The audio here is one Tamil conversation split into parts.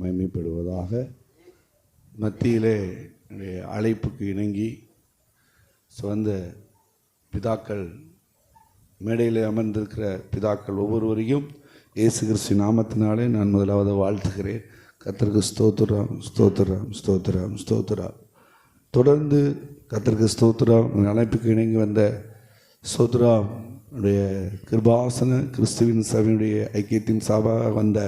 மகிமைப்படுவதாக மத்தியிலே அழைப்புக்கு இணங்கி சொந்த பிதாக்கள் மேடையில் அமர்ந்திருக்கிற பிதாக்கள் ஒவ்வொருவரையும் இயேசு கிறிஸ்து நாமத்தினாலே நான் முதலாவது வாழ்த்துகிறேன். கர்த்தருக்கு ஸ்தோத்திரம் ஸ்தோத்திரம் ஸ்தோத்திரம் ஸ்தோத்திரம். தொடர்ந்து கர்த்தருக்கு ஸ்தோத்திரம். என் அழைப்புக்கு இணங்கி வந்த ஸ்தோத்திரம். உடைய கிருபாசன கிறிஸ்துவின் சபையுடைய ஐக்கியத்தின் சாபாக வந்த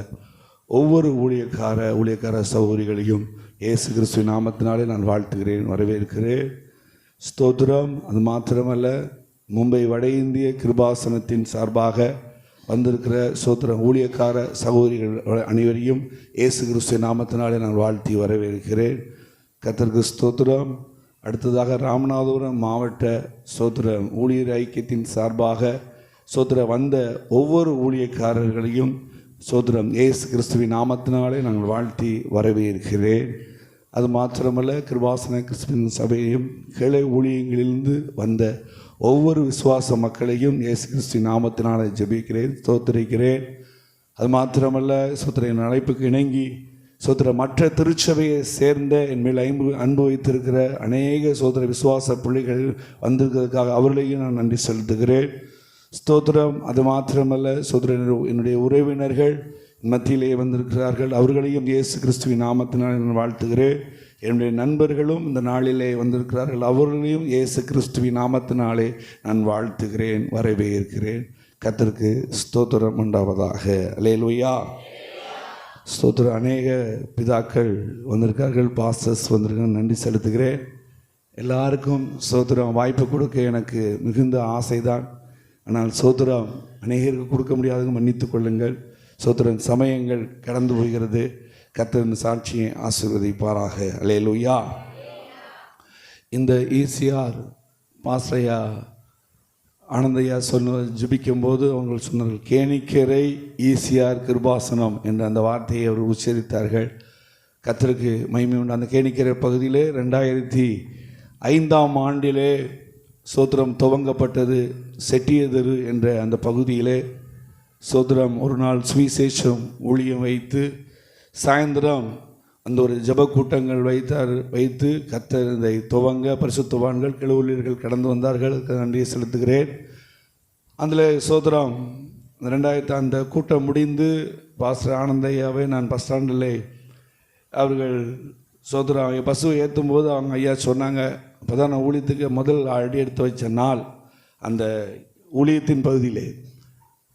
ஒவ்வொரு ஊழியக்கார ஊழியக்கார சௌகரிகளையும் இயேசு கிறிஸ்து நாமத்தினாலே நான் வாழ்த்துகிறேன் வரவேற்கிறேன். ஸ்தோத்திரம். அது மாத்திரமல்ல மும்பை வட இந்திய கிருபாசனத்தின் சார்பாக வந்திருக்கிற சோத்திர ஊழியக்கார சகோதரிகள் அனைவரையும் இயேசு கிறிஸ்து நாமத்தினாலே நான் வாழ்த்தி வரவேற்கிறேன். கத்தருக்கு ஸ்தோத்திரம். அடுத்ததாக ராமநாதபுரம் மாவட்ட சோத்திர ஊழியர் ஐக்கியத்தின் சார்பாக சோத்திர வந்த ஒவ்வொரு ஊழியக்காரர்களையும் சோதரம் ஏசு கிறிஸ்துவின் நாமத்தினாலே நாங்கள் வாழ்த்தி வரவேற்கிறேன். அது மாத்திரமல்ல கிருபாசன கிறிஸ்துவின் சபையையும் கிளை ஊழியங்களிலிருந்து வந்த ஒவ்வொரு விசுவாச மக்களையும் இயேசு கிறிஸ்துவின் நாமத்தினாலே ஜெபிக்கிறேன் ஸ்தோத்திரிக்கிறேன். அது மாத்திரமல்ல சோத்திரையின் அழைப்புக்கு இணங்கி சோத்திர மற்ற திருச்சபையை சேர்ந்த என் மேல் ஐம்பு அன்பு வைத்திருக்கிற அநேக சோதர விசுவாச பிள்ளைகள் வந்திருக்கிறதுக்காக அவர்களையும் நான் நன்றி செலுத்துகிறேன். ஸ்தோத்திரம். அது மாத்திரமல்ல சோதர என்னுடைய உறவினர்கள் மத்தியிலே வந்திருக்கிறார்கள். அவர்களையும் இயேசு கிறிஸ்துவின் நாமத்தினால் நான் வாழ்த்துகிறேன். என்னுடைய நண்பர்களும் இந்த நாளிலே வந்திருக்கிறார்கள். அவர்களையும் இயேசு கிறிஸ்துவின் நாமத்தினாலே நான் வாழ்த்துகிறேன் வரவேற்கிறேன். கத்திற்கு ஸ்தோத்திரம் உண்டாவதாக. அலேலுயா ஸ்தோத்திரம் அநேக பிதாக்கள் வந்திருக்கார்கள் பாஸ்டர்ஸ் வந்திருக்காங்க நன்றி செலுத்துகிறேன். எல்லாருக்கும் ஸ்தோத்திரம் வாய்ப்பு கொடுக்க எனக்கு மிகுந்த ஆசைதான். ஆனால் சோத்திரம் அநேகருக்கு கொடுக்க முடியாதவங்க மன்னித்து கொள்ளுங்கள். சோத்திரம் சமயங்கள் கடந்து போகிறது. கத்தரின் சாட்சியை ஆசீர்வதிப்பாராக. அலையலுயா இந்த ஈசிஆர் பாசையா ஆனந்தையா சொன்ன ஜபிக்கும்போது அவங்க சொன்னார்கள் கேணிக்கரை ஈசிஆர் கிருபாசனம் என்ற அந்த வார்த்தையை அவர் உச்சரித்தார்கள். கத்தருக்கு மகிமை உண்டு. அந்த கேணிக்கரை பகுதியிலே ரெண்டாயிரத்தி ஐந்தாம் ஆண்டிலே சோத்திரம் துவங்கப்பட்டது செட்டியதரு என்ற அந்த பகுதியிலே சோத்திரம் ஒரு நாள் சுவிசேஷம் ஊழியம் வைத்து சாயந்தரம் அந்த ஒரு ஜப கூட்டங்கள் வைத்தார் வைத்து கத்தர் இதை துவங்க பரிசுத்துவான்கள் கிழவுள்ளீர்கள் கடந்து வந்தார்கள். நன்றியை செலுத்துகிறேன். அதில் சோதரம் ரெண்டாயிரத்து அந்த கூட்டம் முடிந்து பாஸ்டர் ஆனந்தையாவை நான் பஸ் ஸ்டாண்டில் அவர்கள் சோதரம் பசுவை ஏற்றும் போது அவங்க ஐயா சொன்னாங்க அப்போ தான் நான் ஊழியத்துக்கு முதல் அடி எடுத்து வச்ச நாள் அந்த ஊழியத்தின் பகுதியிலே.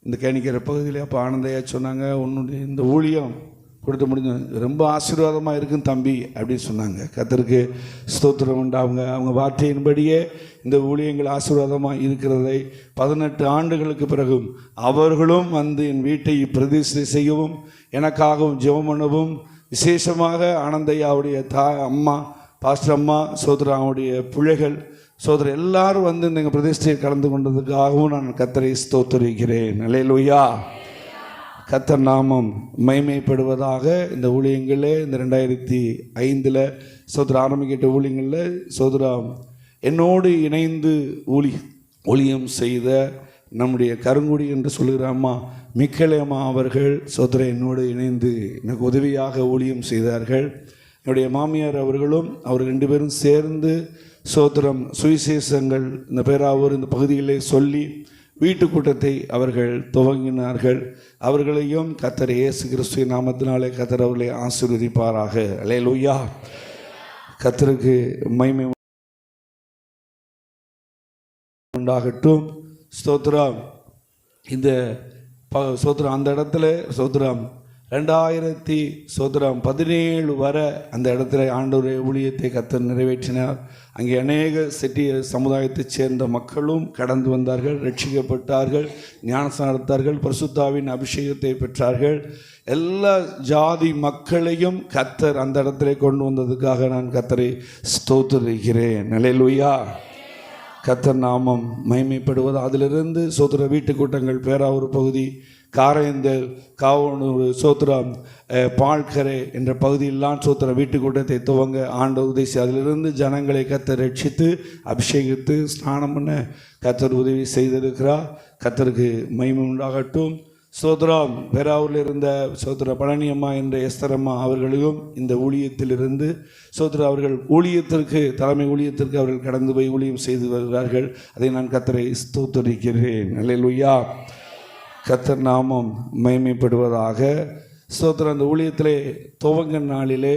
இந்த கேணிக்கிற பகுதியில் அப்போ ஆனந்தையா சொன்னாங்க உன்னுடைய இந்த ஊழியம் கொடுத்து முடிஞ்ச ரொம்ப ஆசீர்வாதமாக இருக்கும் தம்பி அப்படின்னு சொன்னாங்க. கத்தருக்கு ஸ்தோத்திரம் உண்டு அவங்க அவங்க வார்த்தையின்படியே இந்த ஊழியங்கள் ஆசீர்வாதமாக இருக்கிறதை பதினெட்டு ஆண்டுகளுக்கு பிறகும் அவர்களும் வந்து என் வீட்டை பிரதிஷ்டை செய்யவும் எனக்காகவும் ஜெபம் பண்ணவும் விசேஷமாக ஆனந்தையாவுடைய தா அம்மா பாஸ்டர் அம்மா சோதராவுடைய பிள்ளைகள் சோதரர் எல்லாரும் வந்து இந்த பிரதிஷ்டையில் கலந்து கொண்டதுக்காகவும் நான் கத்தரை ஸ்தோத்தரிக்கிறேன். நிலையிலுயா கத்தர் நாமம் மைமைப்படுவதாக இந்த ஊழியங்களில் இந்த ரெண்டாயிரத்தி ஐந்தில் சோதரா ஆரம்பிக்கிட்ட ஊழியங்களில் சோதரா என்னோடு இணைந்து ஊழி ஊழியம் செய்த நம்முடைய கருங்குடி என்று சொல்லுகிற அம்மா மிக்கலேம்மா அவர்கள் சோதரை என்னோடு இணைந்து எனக்கு உதவியாக ஊழியம் செய்தார்கள். என்னுடைய மாமியார் அவர்களும் அவர் ரெண்டு பேரும் சேர்ந்து சோத்திரம் சுவிசேஷங்கள் இந்த பேராவூர் இந்த பகுதியிலே சொல்லி வீட்டு கூட்டத்தை அவர்கள் துவங்கினார்கள். அவர்களையும் கத்தர் இயேசு கிறிஸ்துவ நாமத்தினாலே கத்தர் அவர்களை ஆசீர்வதிப்பாராக. அலையலுயா கத்தருக்கு மைமை உண்டாகட்டும். ஸ்தோத்திரம். இந்த ப சோத்திரம் அந்த இடத்துல சோத்ராம் ரெண்டாயிரத்தி சோத்ராம் பதினேழு வர அந்த இடத்துல ஆண்டோரை ஊழியத்தை கத்தர் நிறைவேற்றினார். அங்கே அநேக சிட்டி சமுதாயத்தைச் சேர்ந்த மக்களும் கடந்து வந்தார்கள் ரட்சிக்கப்பட்டார்கள் ஞானசம் நடத்தார்கள் பரிசுத்தாவின் அபிஷேகத்தை பெற்றார்கள். எல்லா ஜாதி மக்களையும் கத்தர் அந்த இடத்துல கொண்டு வந்ததுக்காக நான் கத்தரை ஸ்தோத்திரிக்கிறேன். நிலையிலுயா கத்தர் நாமம் மைமைப்படுவது அதிலிருந்து சோத்திர வீட்டு கூட்டங்கள் பேராவூர் பகுதி காரைந்தல் காவனூர் சோத்திரம் பால்கரை என்ற பகுதியெல்லாம் சோத்திர வீட்டு கூட்டத்தை துவங்க ஆண்ட உதவி அதிலிருந்து ஜனங்களை கத்தர் ரட்சித்து அபிஷேகித்து ஸ்நானம் பண்ண கத்தர் உதவி செய்திருக்கிறார். கத்தருக்கு மகிமை உண்டாகட்டும். சோதராம் பெராவூரில் இருந்த சோதர பழனியம்மா என்ற எஸ்தரம்மா அவர்களையும் இந்த ஊழியத்திலிருந்து சோதர அவர்கள் ஊழியத்திற்கு தலைமை ஊழியத்திற்கு அவர்கள் கடந்து போய் ஊழியம் செய்து வருகிறார்கள். அதை நான் கத்தரை ஸ்தோத்தரிக்கிறேன். அல்லையா கத்தர் நாமம் மயமைப்படுவதாக ஸ்தோத்திரம் அந்த ஊழியத்திலே துவங்க நாளிலே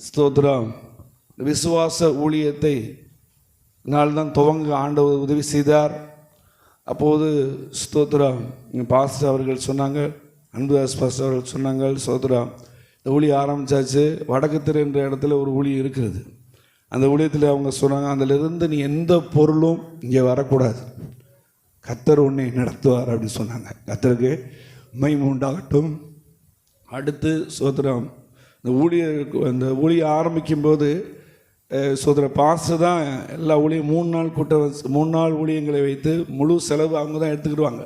ஸ்தோத்திரம் விசுவாச ஊழியத்தை நாள்தான் துவங்க ஆண்டவர் உதவி செய்தார். அப்போது ஸ்தோத்ரா பாஸ்டர் அவர்கள் சொன்னாங்க அன்புதாஸ் பாஸ்டர் அவர்கள் சொன்னாங்க ஸ்தோத்ரா இந்த ஊழி ஆரம்பிச்சாச்சு. வடக்கு தெரு என்ற இடத்துல ஒரு ஊழி இருக்கிறது. அந்த ஊழியத்தில் அவங்க சொன்னாங்க அதிலிருந்து நீ எந்த பொருளும் இங்கே வரக்கூடாது. கத்தர் உன்னை நடத்துவார் அப்படின்னு சொன்னாங்க. கத்தருக்கு மகிமை உண்டாகட்டும். அடுத்து சோதரம் இந்த ஊழியருக்கு அந்த ஊழியை ஆரம்பிக்கும்போது சோதர பாசு தான் எல்லா ஊழியம் மூணு நாள் கூட்டம் வச்சு- மூணு நாள் ஊழியங்களை வைத்து முழு செலவு அவங்க தான் எடுத்துக்கிடுவாங்க.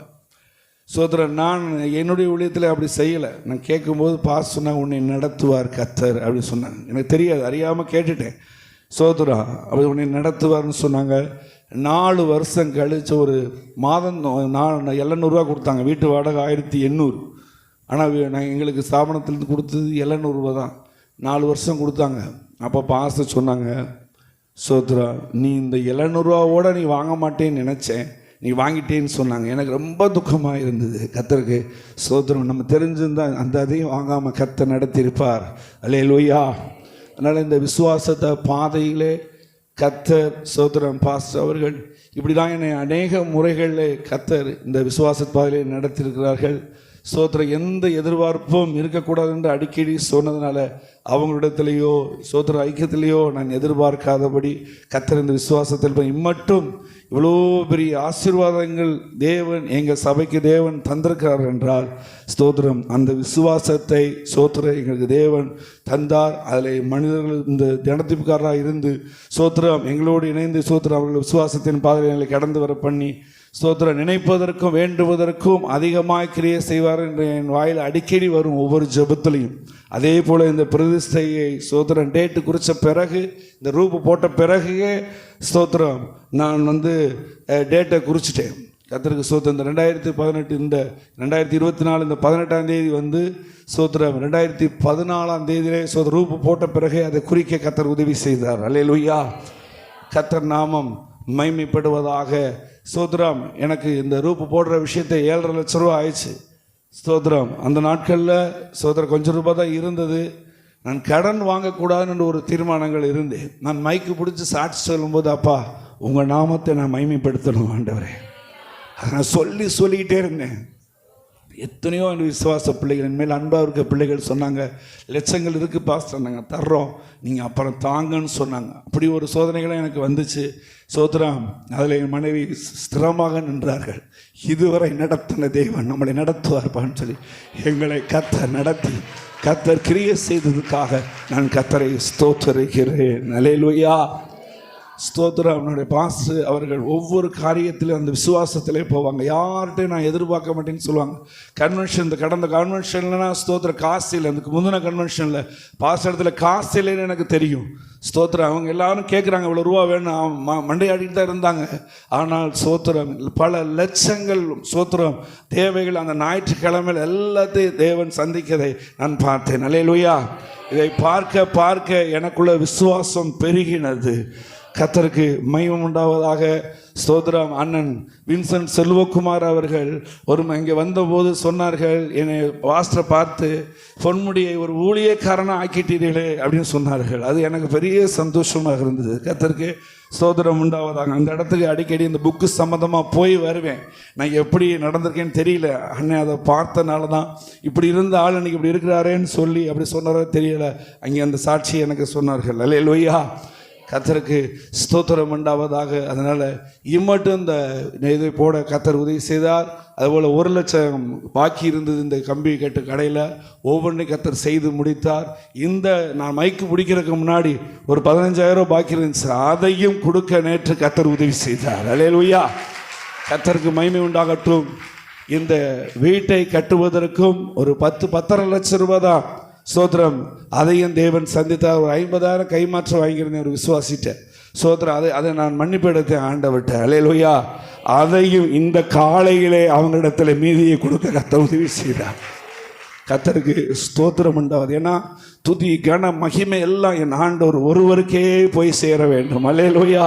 சோதர நான் என்னுடைய ஊழியத்தில் அப்படி செய்யலை. நான் கேட்கும்போது பாஸ் சொன்னாங்க உன்னை நடத்துவார் கத்தர் அப்படின்னு சொன்னாங்க. எனக்கு தெரியாது அறியாமல் கேட்டுட்டேன். சோதரா அப்படி உன்னை நடத்துவார்னு சொன்னாங்க. நாலு வருஷம் கழித்து ஒரு மாதம் நான் எழுநூறுவா கொடுத்தாங்க. வீட்டு வாடகை ஆயிரத்தி எண்ணூறு. ஆனால் நான் எங்களுக்கு ஸ்தாபனத்திலேருந்து கொடுத்தது எழுநூறுவா தான். நாலு வருஷம் கொடுத்தாங்க. அப்போ பாச சொன்னாங்க சோத்ரா நீ இந்த எழுநூறுவாவோட நீ வாங்க மாட்டேன்னு நினச்சேன். நீ வாங்கிட்டேன்னு சொன்னாங்க. எனக்கு ரொம்ப துக்கமாக இருந்தது. கத்தருக்கு சோத்திரம் நம்ம தெரிஞ்சிருந்தா அந்த அதையும் வாங்காமல் கத்தை நடத்தியிருப்பார். அல்லே லோய்யா அதனால் இந்த விசுவாசத்தை பாதையிலே கத்தர் சோத்திரம் பாஸ்டர் அவர்கள் இப்படி தான் என்னை அநேக முறைகளில் கத்தர் இந்த விசுவாச பாதையிலே நடத்தியிருக்கிறார்கள். சோத்திர எந்த எதிர்பார்ப்பும் இருக்கக்கூடாது என்று அடிக்கடி சொன்னதுனால அவங்களிடத்திலேயோ சோத்திர ஐக்கியத்திலேயோ நான் எதிர்பார்க்காதபடி கத்தர் இந்த விசுவாசத்தில் இம்மட்டும் இவ்வளோ பெரிய ஆசீர்வாதங்கள் தேவன் எங்கள் சபைக்கு தேவன் தந்திருக்கிறார் என்றால் ஸ்தோத்திரம் அந்த விசுவாசத்தை சோத்திர எங்களுக்கு தேவன் தந்தார். அதில் மனிதர்கள் இந்த தினத்திப்புக்காரராக இருந்து சோத்திரம் எங்களோடு இணைந்து சோத்திரம் அவர்கள் விசுவாசத்தின் பாதைகளை கடந்து வர பண்ணி ஸ்தோத்திரம். நினைப்பதற்கும் வேண்டுவதற்கும் அதிகமாக கிரியை செய்வார் என்று என் வாயில் அடிக்கடி வரும் ஒவ்வொரு ஜெபத்திலையும். அதே போல் இந்த பிரதிஷ்டையை ஸ்தோத்திரம் டேட்டு குறித்த பிறகு இந்த ரூப்பு போட்ட பிறகுயே ஸ்தோத்திரம் நான் வந்து டேட்டை குறிச்சிட்டேன். கத்தருக்கு ஸ்தோத்திரம். இந்த ரெண்டாயிரத்தி பதினெட்டு இந்த ரெண்டாயிரத்தி இருபத்தி நாலு இந்த பதினெட்டாம் தேதி வந்து சோத்திரம் ரெண்டாயிரத்தி பதினாலாம் தேதியிலே சோதர ரூப்பு போட்ட பிறகு அதை குறிக்க கத்தர் உதவி செய்தார். அல்லேலூயா. கத்தர் நாமம் மைமைப்படுவதாக ஸ்தோத்ராம். எனக்கு இந்த ரூப்பு போடுற விஷயத்தை ஏழரை லட்ச ரூபா ஆயிடுச்சு. ஸ்தோத்ராம். அந்த நாட்களில் ஸ்தோத்திரம் கொஞ்சம் ரூபாய் தான் இருந்தது. நான் கடன் வாங்கக்கூடாதுன்னு ஒரு தீர்மானங்கள் இருந்தேன் நான் மைக்கு பிடிச்சி சாட்சி சொல்லும்போது அப்பா உங்கள் நாமத்தை நான் மைமைப்படுத்தணும் ஆண்டவரே. அதை நான் சொல்லி சொல்லிக்கிட்டே இருந்தேன். எத்தனையோ எங்கள் விசுவாச பிள்ளைகள் என் மேல் அன்பாக இருக்க பிள்ளைகள் சொன்னாங்க லட்சங்கள் இருக்குது பாஸ்டர் நாங்கள் தர்றோம். நீங்கள் அப்புறம் தாங்கன்னு சொன்னாங்க. அப்படி ஒரு சோதனைகளும் எனக்கு வந்துச்சு. சோத்ராம் அதில் என் மனைவி ஸ்திரமாக நின்றார்கள். இதுவரை நடத்தின தேவன் நம்மளை நடத்துவார்ப்பான்னு சொல்லி எங்களை கத்தர் நடத்தி கத்தர் கிரியை செய்ததுக்காக நான் கத்தரை ஸ்தோத்தரிக்கிறேன். நலையிலுயா ஸ்தோத்திரம். அவனுடைய பாசு அவர்கள் ஒவ்வொரு காரியத்திலும் அந்த விசுவாசத்திலே போவாங்க. யார்கிட்டையும் நான் எதிர்பார்க்க மாட்டேன்னு சொல்லுவாங்க. கன்வென்ஷன் இந்த கடந்த கன்வென்ஷன்லனா ஸ்தோத்திர காசு இல்லை அதுக்கு முந்தின கன்வென்ஷனில் பாஸ் இடத்துல காசு இல்லைன்னு எனக்கு தெரியும். ஸ்தோத்திரம். அவங்க எல்லாரும் கேட்குறாங்க இவ்வளோ ரூபா வேணும். ம- மண்டையாடிட்டு தான் இருந்தாங்க. ஆனால் சோத்திரம் பல லட்சங்கள் சோத்திரம் தேவைகள் அந்த ஞாயிற்றுக்கிழமையில் எல்லாத்தையும் தேவன் சந்திக்கதை நான் பார்த்தேன். அலையலுயா இதை பார்க்க பார்க்க எனக்குள்ள விசுவாசம் பெருகினது. கத்தருக்கு மையம் உண்டாவதாக. சோதராம் அண்ணன் வின்சென்ட் செல்வகுமார் அவர்கள் ஒரு இங்கே வந்தபோது சொன்னார்கள் என்னை வாஸ்டரை பார்த்து பொன்முடியை ஒரு ஊழியக்காரனாக ஆக்கிட்டீர்களே அப்படின்னு சொன்னார்கள். அது எனக்கு பெரிய சந்தோஷமாக இருந்தது. கத்தருக்கு சோதரம் உண்டாவதாக. அந்த இடத்துக்கு அடிக்கடி இந்த புக்கு சம்மந்தமாக போய் வருவேன். நான் எப்படி நடந்திருக்கேன்னு தெரியல. அண்ணன் அதை பார்த்தனால தான் இப்படி இருந்த ஆள் இன்னைக்கு இப்படி இருக்கிறாரேன்னு சொல்லி அப்படி சொன்னாரோ தெரியல. அங்கே அந்த சாட்சி எனக்கு சொன்னார்கள். அல்ல லொய்யா கத்தருக்கு ஸ்தோத்திரம் உண்டாவதாக. அதனால் இம்மட்டும் இந்த இதை போட கத்தர் உதவி செய்தார். அதுபோல் ஒரு லட்சம் பாக்கி இருந்தது இந்த கம்பி கட்டு கடையில். ஒவ்வொன்றையும் கத்தர் செய்து முடித்தார். இந்த நான் மைக்கு பிடிக்கிறதுக்கு முன்னாடி ஒரு பதினஞ்சாயிரம் பாக்கி இருந்துச்சு. அதையும் கொடுக்க நேற்று கத்தர் உதவி செய்தார். அலையலுயா கத்தருக்கு மைமை உண்டாகட்டும். இந்த வீட்டை கட்டுவதற்கும் ஒரு பத்து பத்தரை லட்சம் ரூபாய் தான் ஸ்தோத்திரம் அதையும் தேவன் சந்தித்தார் ஒரு ஐம்பதாயிரம் கைமாற்றம் வாங்கியிருந்தேன் ஒரு விசுவாசிட்ட சோத்திரம் அதை அதை நான் மன்னிப்பு எடுத்தேன் ஆண்டவர்கிட்ட. அலையலுயா அதையும் இந்த காலையிலே அவங்களிடத்துல மீதியை கொடுக்க கத்த உதவி செய்தார். கத்தருக்கு ஸ்தோத்திரம் உண்டாவது. ஏன்னா துதி கன மகிமை எல்லாம் என் ஆண்டவர் ஒருவருக்கே போய் சேர வேண்டும். அலேலுயா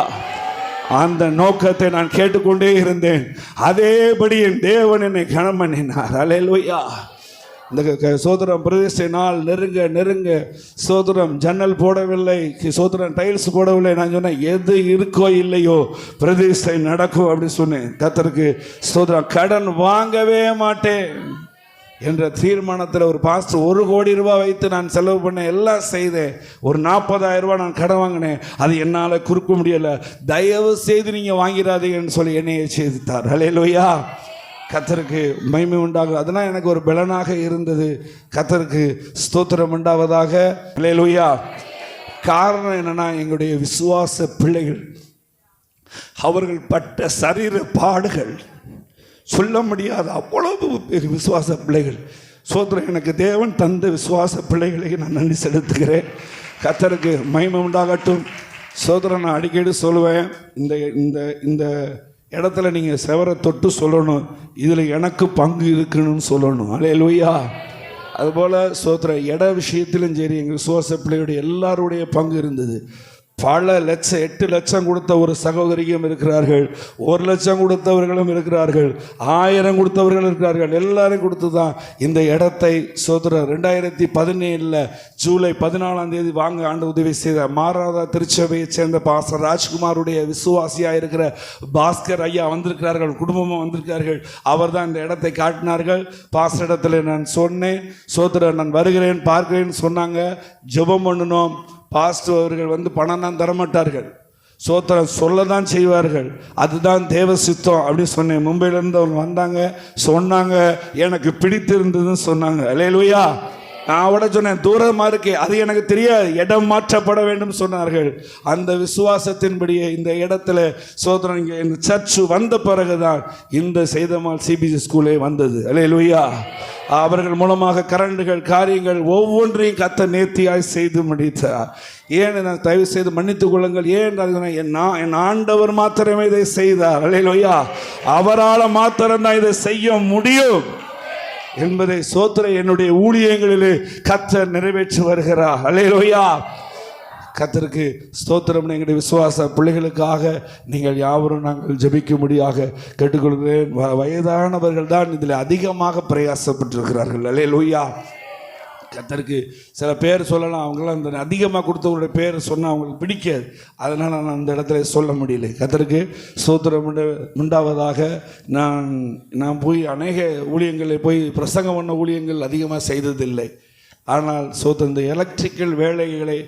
அந்த நோக்கத்தை நான் கேட்டுக்கொண்டே இருந்தேன். அதேபடி என் தேவன் என்னை கனம் பண்ணினார் அலேலுயா இந்த க- சோதரம் பிரதிஷ்டை நாள் நெருங்க நெருங்க. சோதரம் ஜன்னல் போடவில்லை சோதரம் டைல்ஸ் போடவில்லை. நான் சொன்னேன் எது இருக்கோ இல்லையோ பிரதிஷ்டை நடக்கும் அப்படின்னு சொன்னேன். கத்தருக்கு சோதரம் கடன் வாங்கவே மாட்டேன். என்ற தீர்மானத்தில் ஒரு பாஸ்டர் ஒரு கோடி ரூபாய் வைத்து நான் செலவு பண்ண எல்லாம் செய்தேன். ஒரு நாற்பதாயிரம் ரூபாய் நான் கடன் வாங்கினேன். அது என்னால் குறுக்க முடியலை. தயவு செய்து நீங்கள் வாங்கிடாதீங்கன்னு சொல்லி என்னையை ஹலே ஹalleluya கத்தருக்கு மகிமை உண்டாகும். அதெல்லாம் எனக்கு ஒரு பலனாக இருந்தது. கத்தருக்கு ஸ்தோத்திரம் உண்டாவதாக. ஹalleluya காரணம் என்னன்னா எங்களுடைய விசுவாச பிள்ளைகள் அவர்கள் பட்ட சரீர பாடுகள் சொல்ல முடியாத அவ்வளவு விசுவாச பிள்ளைகள். சோதரம் எனக்கு தேவன் தந்த விசுவாச பிள்ளைகளை நான் நன்றி செலுத்துகிறேன். கத்தருக்கு மகிமை உண்டாகட்டும். சோதரன் நான் அடிக்கடி சொல்லுவேன் இந்த இந்த இந்த இடத்துல நீங்கள் செவரை தொட்டு சொல்லணும். இதில் எனக்கு பங்கு இருக்குன்னு சொல்லணும். அலையலுயா அதுபோல் சோத்திர இட விஷயத்திலும் சரி எங்கள் விசுவாச பிள்ளையுடைய எல்லாருடைய பங்கு இருந்தது. பல லட்சம் எட்டு லட்சம் கொடுத்த ஒரு சகோதரியும் இருக்கிறார்கள். ஒரு லட்சம் கொடுத்தவர்களும் இருக்கிறார்கள். ஆயிரம் கொடுத்தவர்கள் இருக்கிறார்கள். எல்லாரும் கொடுத்து தான் இந்த இடத்தை சோதர ரெண்டாயிரத்தி பதினேழில் ஜூலை பதினாலாம் தேதி வாங்க ஆண்டு உதவி செய்த மாராதா திருச்சபையை சேர்ந்த பாஸ்டர் ராஜ்குமாருடைய விசுவாசியாக இருக்கிற பாஸ்கர் ஐயா வந்திருக்கிறார்கள். குடும்பமாக வந்திருக்கிறார்கள். அவர் தான் இந்த இடத்தை காட்டினார்கள். பாஸ்டர் இடத்துல நான் சொன்னேன் சோதர நான் வருகிறேன் பார்க்கிறேன்னு சொன்னாங்க. ஜெபம் பண்ணணும் பாஸ்டர் அவர்கள் வந்து பணம் தான் தரமாட்டார்கள். சோத்திரம் சொல்ல தான் செய்வார்கள். அதுதான் தேவ சித்தம் அப்படின்னு சொன்னேன். மும்பையிலேருந்து அவங்க வந்தாங்க சொன்னாங்க எனக்கு பிடித்திருந்ததுன்னு சொன்னாங்க. அலையலுயா நான் அவட சொன்னேன் தூரமாக இருக்கே அது எனக்கு தெரியாது இடம் மாற்றப்பட வேண்டும் சொன்னார்கள். அந்த விசுவாசத்தின்படியே இந்த இடத்துல சோதரன் இங்கே இந்த சர்ச்சு வந்த பிறகுதான் இந்த செய்தமால் சிபிசி ஸ்கூலே வந்தது. அலையலுயா அவர்கள் மூலமாக கரண்டுகள் காரியங்கள் ஒவ்வொன்றையும் கத்த நேர்த்தியாய் செய்து முடித்தார். ஏன் நான் தயவு செய்து மன்னித்துக் கொள்ளுங்கள்? ஏன் என் நான் என் ஆண்டவர் மாத்திரமே இதை செய்தார்? அல்லையா அவரால் மாத்திரம் தான் இதை செய்ய முடியும். என்பதை சோத்திர என்னுடைய ஊழியங்களிலே கத்தர் நிறைவேற்றி வருகிறார். அல்லையா கத்தருக்கு ஸ்தோத்திரம். எங்களுடைய விசுவாச பிள்ளைகளுக்காக நீங்கள் யாவரும் நாங்கள் ஜபிக்கும்படியாக கேட்டுக்கொள்கிறேன். வ- வயதானவர்கள் தான் இதில் அதிகமாக பிரயாசப்பட்டிருக்கிறார்கள். அலே லோய்யா கத்தருக்கு சில பேர் சொல்லலாம் அவங்களாம் அந்த அதிகமாக கொடுத்தவங்களுடைய பேர் சொன்னால் அவங்களுக்கு பிடிக்காது. அதனால் நான் அந்த இடத்துல சொல்ல முடியல. கத்தருக்கு சோத்திரம் உண்டாவதாக நான் நான் போய் அநேக ஊழியங்களை போய் பிரசங்கம் பண்ண ஊழியங்கள் அதிகமாக செய்ததில்லை. ஆனால் சோத்த இந்த எலக்ட்ரிக்கல் வேலைகளை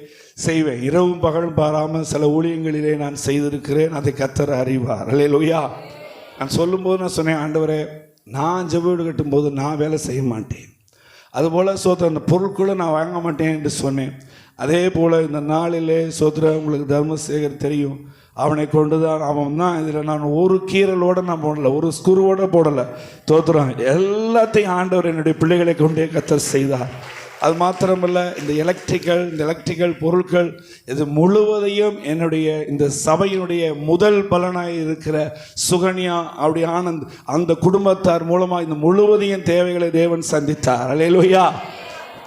செய்வேன். இரவும் பகலும் பாராமல் சில ஊழியங்களிலே நான் செய்திருக்கிறேன். அதை கத்தர் அறிவார். அல்லேலூயா நான் சொல்லும்போது நான் சொன்னேன் ஆண்டவரே நான் ஜெபீடு கட்டும்போது நான் வேலை செய்ய மாட்டேன். அதுபோல் சோத்திர அந்த பொருட்களை நான் வாங்க மாட்டேன் என்று சொன்னேன். அதே போல் இந்த நாளிலே சோத்திர உங்களுக்கு தர்மசேகர் தெரியும். அவனை கொண்டு தான் அவன் தான். இதில் நான் ஒரு கீரலோட நான் போடலை ஒரு ஸ்குருவோடு போடலை. தோத்துறான் எல்லாத்தையும் ஆண்டவர் என்னுடைய பிள்ளைகளை கொண்டே கத்தர் செய்தார். அது மாத்திரமல்ல இந்த எலக்ட்ரிக்கல் இந்த எலக்ட்ரிக்கல் பொருட்கள் இது முழுவதையும் என்னுடைய இந்த சபையினுடைய முதல் பலனாக இருக்கிற சுகன்யா அப்படி ஆனந்த் அந்த குடும்பத்தார் மூலமாக இந்த முழுவதையும் தேவைகளை தேவன் சந்தித்தார். அலையலுயா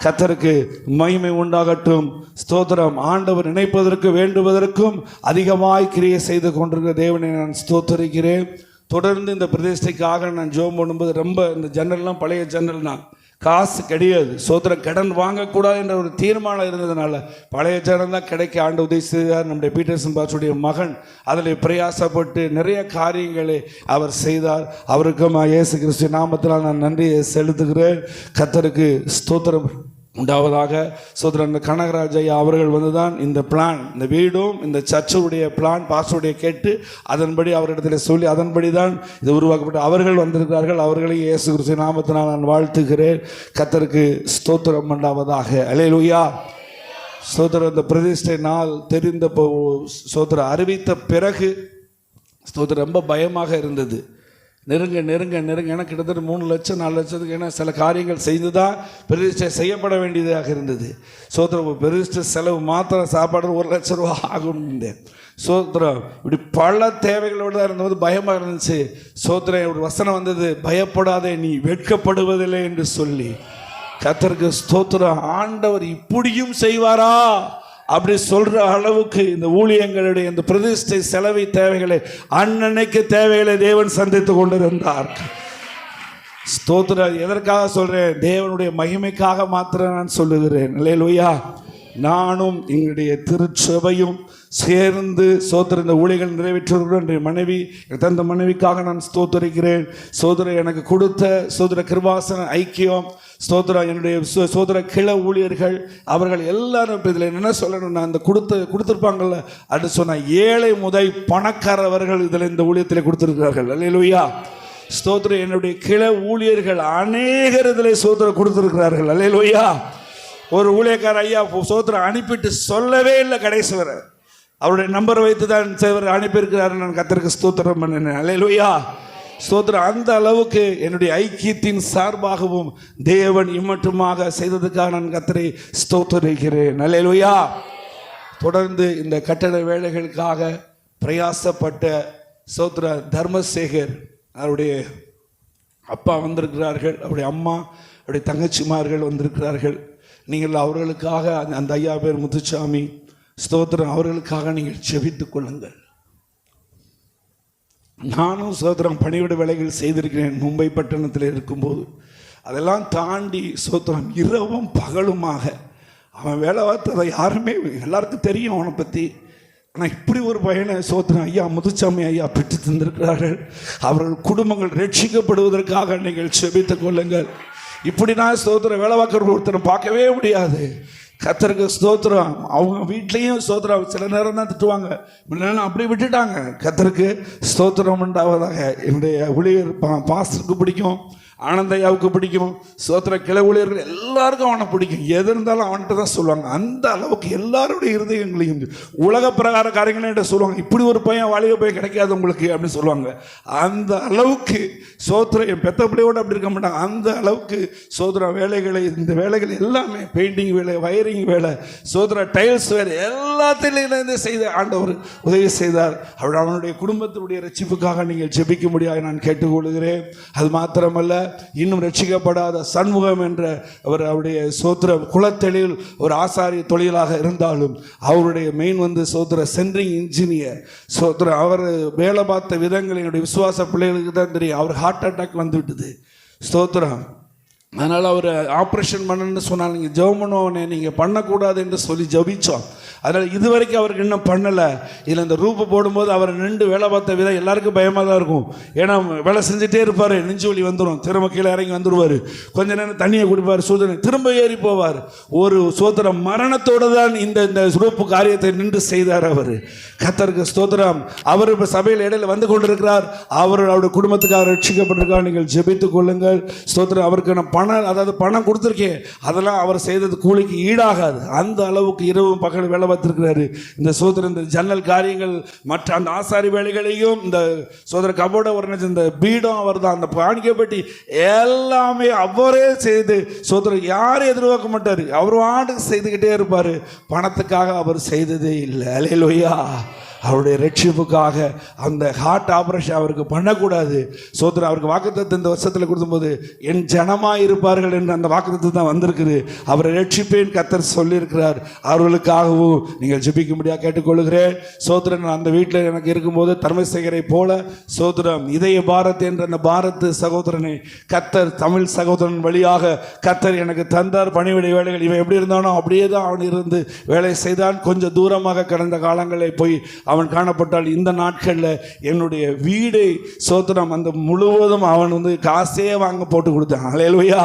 கத்தருக்கு மகிமை உண்டாகட்டும். ஸ்தோத்திரம். ஆண்டவர் நினைப்பதற்கு வேண்டுவதற்கும் அதிகமாய் கிரியை செய்து கொண்டிருக்கிற தேவனை நான் ஸ்தோத்தரிக்கிறேன். தொடர்ந்து இந்த பிரதேசத்துக்காக நான் ஜோம் பண்ணும்போது ரொம்ப இந்த ஜன்னல்லாம் பழைய ஜன்னல் தான். காசு கிடையாது. சோத்திரம் கடன் வாங்கக்கூடாது என்ற ஒரு தீர்மானம் இருந்ததுனால பழைய ஜனம் தான் கிடைக்க ஆண்டு உதவி செய்தார். நம்முடைய பீட்டர்சன் பாசுடைய மகன் அதில் பிரயாசப்பட்டு நிறைய காரியங்களை அவர் செய்தார். அவருக்கும் இயேசு கிறிஸ்து நாமத்தில் நான் நன்றியை செலுத்துகிறேன். கத்தருக்கு ஸ்தோத்திரம். உண்டாவதாக சோதரன் கனகராஜையா அவர்கள் வந்து தான் இந்த பிளான் இந்த வீடும் இந்த சர்ச்சுடைய பிளான் பாஸ்டருடைய கேட்டு அதன்படி அவரிடத்தில் சொல்லி அதன்படி தான் இது உருவாக்கப்பட்டு அவர்கள் வந்திருக்கிறார்கள். அவர்களை இயேசு கிறிஸ்து நாமத்தினால் நான் வாழ்த்துகிறேன். கத்தருக்கு ஸ்தோத்திரம் உண்டாவதாக. அலையலுயா சோதர இந்த பிரதிஷ்டை நாள் தெரிந்த சோதர அறிவித்த பிறகு ஸ்தோத்திரம் ரொம்ப பயமாக இருந்தது. நெருங்க நெருங்க நெருங்க. ஏன்னா கிட்டத்தட்ட மூணு லட்சம் நாலு லட்சத்துக்கு ஏன்னா சில காரியங்கள் செய்து தான் பிரதிஷ்டை செய்யப்பட வேண்டியதாக இருந்தது. சோத்திரம் பிரதிஷ்டை செலவு மாத்திரம் சாப்பாடு ஒரு லட்ச ரூபா ஆகும் சோத்திரம் இப்படி பல தேவைகளோடு தான் இருந்தபோது பயமாக இருந்துச்சு. சோத்திரம் ஒரு வசனம் வந்தது பயப்படாதே நீ வெட்கப்படுவதில்லை என்று சொல்லி கத்தருக்கு ஸ்தோத்திரம். ஆண்டவர் இப்படியும் செய்வாரா? அப்படி சொல்ற அளவுக்கு இந்த ஊழியங்களுடைய இந்த பிரதிஷ்டை செலவை தேவைகளை அன்னன்னைக்கு தேவைகளை தேவன் சந்தித்து கொண்டிருந்தார். ஸ்தோத்திர எதற்காக சொல்றேன்? தேவனுடைய மகிமைக்காக மாத்திரம் நான் சொல்லுகிறேன். இல்லையா நானும் எங்களுடைய திருச்சபையும் சேர்ந்து சோதர இந்த ஊழிகள் நிறைவேற்றுகிறோம் என் மனைவி எனக்கு தந்த மனைவிக்காக நான் ஸ்தோத்தரிக்கிறேன். சோதர எனக்கு கொடுத்த சோதர கிருபாசன ஐக்கியம் ஸ்தோத்திரம். என்னுடைய சோதர கிள ஊழியர்கள் அவர்கள் எல்லாரும் இதில் என்ன சொல்லணும் நான் கொடுத்து கொடுத்துருப்பாங்கள்ல கொடுத்துருப்பாங்கல்ல அது சொன்ன ஏழை முதல் பணக்காரவர்கள் இதில் இந்த ஊழியத்தில் கொடுத்துருக்கிறார்கள். அல்லையா ஸ்தோத்திரம். என்னுடைய கிள ஊழியர்கள் அநேகர் இதில் சோதரம் கொடுத்துருக்கிறார்கள். அல்லையா ஒரு ஊழியக்கார ஐயா சோதரம் அனுப்பிட்டு சொல்லவே இல்லை கடைசி வரை. அவருடைய நம்பர் வைத்து தான் சேவர் அனுப்பியிருக்கிறாரு நான் கத்தருக்கு ஸ்தோத்திரம் பண்ணினேன். அல்லையா ஸ்தோத்திரம் அந்த அளவுக்கு என்னுடைய ஐக்கியத்தின் சார்பாகவும் தேவன் இம்மட்டுமாக செய்ததுக்காக நான் கத்தரை ஸ்தோத்தரிக்கிறேன். அல்லையா தொடர்ந்து இந்த கட்டட வேலைகளுக்காக பிரயாசப்பட்ட சோத்ர தர்மசேகர் அவருடைய அப்பா வந்திருக்கிறார்கள் அவருடைய அம்மா அவருடைய தங்கச்சிமார்கள் வந்திருக்கிறார்கள். நீங்கள் அவர்களுக்காக அந்த- அந்த ஐயா பேர் முத்துச்சாமி ஸ்தோத்திரம் அவர்களுக்காக நீங்கள் செபித்துக் கொள்ளுங்கள். நானும் சோத்திரம் பணிவிட வேலைகள் செய்திருக்கிறேன் மும்பை பட்டணத்தில் இருக்கும்போது. அதெல்லாம் தாண்டி சோத்திரம் இரவும் பகலுமாக அவன் வேலை பார்த்ததை யாருமே எல்லாருக்கும் தெரியும் அவனை பற்றி ஆனால் இப்படி ஒரு பையனை சோத்திரம் ஐயா முதுச்சாமி ஐயா பெற்று தந்திருக்கிறார்கள். அவர்கள் குடும்பங்கள் ரட்சிக்கப்படுவதற்காக நீங்கள் செபித்துக் கொள்ளுங்கள். இப்படி நான் வேலை பார்க்குற ஒருத்தரை பார்க்கவே முடியாது. கத்தருக்கு ஸ்தோத்திரம். அவங்க வீட்லேயும் ஸ்தோத்திரம். சில நேரம் தான் திட்டுவாங்க. முன்னாடி அப்படி விட்டுட்டாங்க. கத்தருக்கு ஸ்தோத்திரம் உண்டாவதாக என்னுடைய ஊழியர் பா பாஸ்டருக்கு பிடிக்கும். ஆனந்தையாவுக்கு பிடிக்கும்? சோத்திர கிளை ஊழியர்கள் எல்லாருக்கும் அவனை பிடிக்கும். எது இருந்தாலும் அவன்கிட்ட தான் சொல்லுவாங்க. அந்த அளவுக்கு எல்லாருடைய இருதயங்களையும் உலக பிரகார காரியங்கள்ட்ட சொல்லுவாங்க. இப்படி ஒரு பையன் வாலிப பையன் கிடைக்காது உங்களுக்கு அப்படின்னு சொல்லுவாங்க. அந்த அளவுக்கு சோத்திர என் பெத்த பிள்ளையோடு அப்படி இருக்க மாட்டாங்க அந்த அளவுக்கு சோதர வேலைகளை இந்த வேலைகள் எல்லாமே பெயிண்டிங் வேலை வயரிங் வேலை சோதர டைல்ஸ் வேலை எல்லாத்திலும் செய்த ஆண்டவர் உதவி செய்தார். அவர் அவனுடைய குடும்பத்தினுடைய ரட்சிப்புக்காக நீங்கள் ஜெபிக்க முடியாது நான் கேட்டுக்கொள்கிறேன். அது மாத்திரமல்ல இன்னும் ரட்சிக்கப்படாத சண்முகம் என்ற அவர் அவருடைய சோத்திர குலத்தொழில் ஒரு ஆசாரிய தொழிலாக இருந்தாலும் அவருடைய மெயின் வந்து சோத்திர சென்ட்ரிங் இன்ஜினியர் சோத்திர அவர் வேலை பார்த்த விதங்கள் என்னுடைய விசுவாச பிள்ளைகளுக்கு தான் தெரியும். அவர் ஹார்ட் அட்டாக் வந்து விட்டது ஸ்தோத்திரம் அதனால் அவர் ஆப்ரேஷன் பண்ணணும்னு சொன்னால் நீங்கள் ஜெபம் பண்ணுவோன்னே நீங்கள் பண்ணக்கூடாது என்று சொல்லி ஜபித்தோம் அதனால் இது வரைக்கும் அவருக்கு இன்னும் பண்ணலை. இதில் இந்த ரூப்பு போடும்போது அவர் நின்று வேலை பார்த்த விதம் எல்லாருக்கும் பயமாக தான் இருக்கும். ஏன்னா வேலை செஞ்சுட்டே இருப்பார். நெஞ்சு வலி வந்துடும் திரும்ப கீழே இறங்கி வந்துடுவார் கொஞ்ச நேரம் தண்ணியை குடிப்பார். சூதனை திரும்ப ஏறி போவார். ஒரு சோத்திரம் மரணத்தோடு தான் இந்த இந்த ரூப்பு காரியத்தை நின்று செய்தார் அவர். கத்தருக்கு ஸ்தோத்திரம். அவர் இப்போ சபையில் இடையில வந்து கொண்டிருக்கிறார். அவர் அவருடைய குடும்பத்துக்காக ரட்சிக்கப்பட்டிருக்கார் நீங்கள் ஜெபித்துக் கொள்ளுங்கள். ஸ்தோத்திரம். அவருக்கு நான் பணம் அதாவது பணம் கொடுத்துருக்கேன் அதெல்லாம் அவர் செய்தது கூலிக்கு ஈடாகாது. அந்த அளவுக்கு இரவும் பகல் வேலை பார்த்துருக்கிறாரு. இந்த சோதர இந்த ஜன்னல் காரியங்கள் மற்ற அந்த ஆசாரி வேலைகளையும் இந்த சோதர கபோட உடனே இந்த பீடம் அவர் தான் அந்த பாணிக்கப்பட்டி எல்லாமே அவரே செய்து சோதரன் யாரும் எதிர்பார்க்க மாட்டார். அவர் வாட்டுக்கு செய்துக்கிட்டே இருப்பார். பணத்துக்காக அவர் செய்ததே இல்லை. அலையிலோயா. அவருடைய ரட்சிப்புக்காக அந்த ஹார்ட் ஆப்ரேஷன் அவருக்கு பண்ணக்கூடாது. சோதரன் அவருக்கு வாக்குத்தத்தை இந்த வருஷத்தில் கொடுக்கும்போது என் ஜனமாக இருப்பார்கள் என்று அந்த வாக்குத்தத்தை தான் வந்திருக்குது. அவரை ரட்சிப்பேன் கத்தர் சொல்லியிருக்கிறார். அவர்களுக்காகவும் நீங்கள் ஜபிக்கும்படியாக கேட்டுக்கொள்கிறேன். சோதரன் அந்த வீட்டில் எனக்கு இருக்கும்போது தர்மசேகரை போல சோதரம் இதய பாரத் என்ற அந்த பாரத் சகோதரனை கத்தர் தமிழ் சகோதரன் வழியாக கத்தர் எனக்கு தந்தார். பணிவிடை வேலைகள் இவன் எப்படி இருந்தானோ அப்படியே தான் அவன் இருந்து வேலை செய்தான். கொஞ்சம் தூரமாக கடந்த காலங்களில் போய் அவன் காணப்பட்டால் இந்த நாட்களில் என்னுடைய வீடை சோத்திரம் அந்த முழுவதும் அவன் வந்து காசே வாங்க போட்டு கொடுத்தான். அலையலுவையா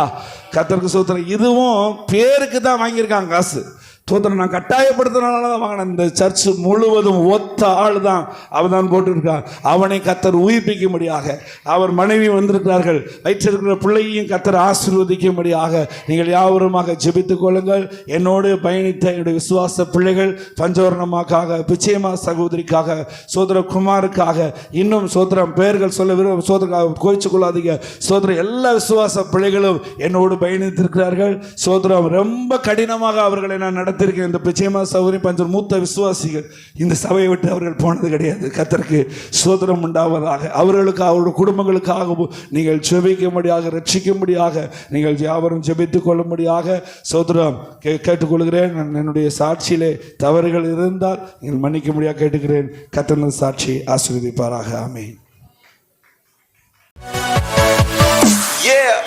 கத்தருக்கு சோத்திரம். இதுவும் பேருக்கு தான் வாங்கியிருக்கான் காசு. தோத்திரம் நான் கட்டாயப்படுத்தினால தான் வாங்கினேன். இந்த சர்ச் முழுவதும் ஒத்த ஆள் தான் அவன் தான் போட்டிருக்கான் அவனை கத்தர் உயிர்ப்பிக்கும்படியாக அவர் மனைவி வந்திருக்கிறார்கள். வயிற்றிருக்கிற பிள்ளையையும் கத்தர் ஆசீர்வதிக்கும்படியாக நீங்கள் யாவருமாக ஜெபித்துக் கொள்ளுங்கள். என்னோடு பயணித்த என்னுடைய விசுவாச பிள்ளைகள் பஞ்சவர்ணமாக்காக பிச்சைமா சகோதரிக்காக சோதர குமாருக்காக இன்னும் சோதரம் பெயர்கள் சொல்ல விரும்ப சோதர கோயிச்சு கொள்ளாதீங்க. சோதர எல்லா விசுவாச பிள்ளைகளும் என்னோடு பயணித்திருக்கிறார்கள். சோதரம் ரொம்ப கடினமாக அவர்களை நான் நடத்த நடத்திருக்கேன் இந்த பிச்சைமா சௌரி பஞ்சர் மூத்த விசுவாசிகள் இந்த சபையை விட்டு அவர்கள் போனது கிடையாது. கத்தருக்கு சோதரம் உண்டாவதாக. அவர்களுக்கு அவருடைய குடும்பங்களுக்காகவும் நீங்கள் ஜெபிக்கும்படியாக ரட்சிக்கும்படியாக நீங்கள் யாவரும் ஜெபித்து கொள்ளும்படியாக சோதரம் கே கேட்டுக்கொள்கிறேன். நான் என்னுடைய சாட்சியிலே தவறுகள் இருந்தால் நீங்கள் மன்னிக்கும்படியாக கேட்டுக்கிறேன். கத்தனது சாட்சி ஆசீர்வதிப்பாராக. ஆமென். Yeah.